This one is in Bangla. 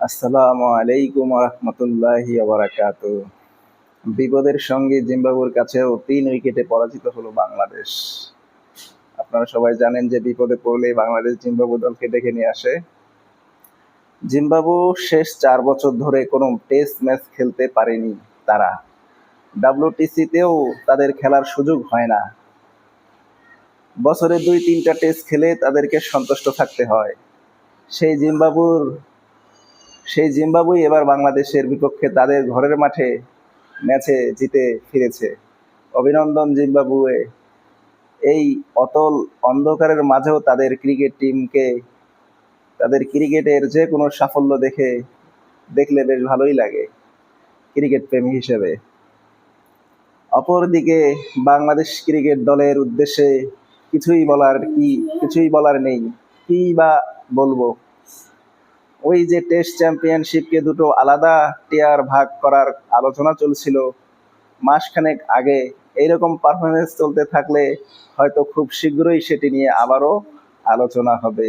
আসসালামু আলাইকুম রহমতুল্লাহি বারাকাত বিপদের সঙ্গে জিম্বাবুর কাছেও তিন উইকেটে পরাজিত হলো বাংলাদেশ। আপনারা সবাই জানেন যে বিপদে পড়লে বাংলাদেশ জিম্বাবু দলকে ডেকে নিয়ে আসে। জিম্বাবু শেষ চার বছর ধরে কোনো টেস্ট ম্যাচ খেলতে পারেনি তারা। ডাব্লিউটিসিতেও তাদের খেলার সুযোগ হয় না। বছরে দুই তিনটা টেস্ট খেলে তাদেরকে সন্তুষ্ট থাকতে হয়। সেই জিম্বাবুর সেই জিম্বাবুই এবার বাংলাদেশের বিপক্ষে তাদের ঘরের মাঠে ম্যাচে জিতে ফিরেছে। অভিনন্দন জিম্বাবুয়ে। এই অতল অন্ধকারের মাঝেও তাদের ক্রিকেট টিমকে, তাদের ক্রিকেটের যে কোনো সাফল্য দেখে, দেখলে বেশ ভালোই লাগে ক্রিকেট প্রেমী হিসেবে। অপরদিকে বাংলাদেশ ক্রিকেট দলের উদ্দেশ্যে কিছুই বলার কি, কিছুই বলার নেই। কি বা বলব? ওই যে টেস্ট চ্যাম্পিয়নশিপকে দুটো আলাদা টিয়ার ভাগ করার আলোচনা চলছিল। মাসখানেক আগে এইরকম পারফরমেন্স চলতে থাকলে হয়তো খুব শীঘ্রই সেটি নিয়ে আবারও আলোচনা হবে।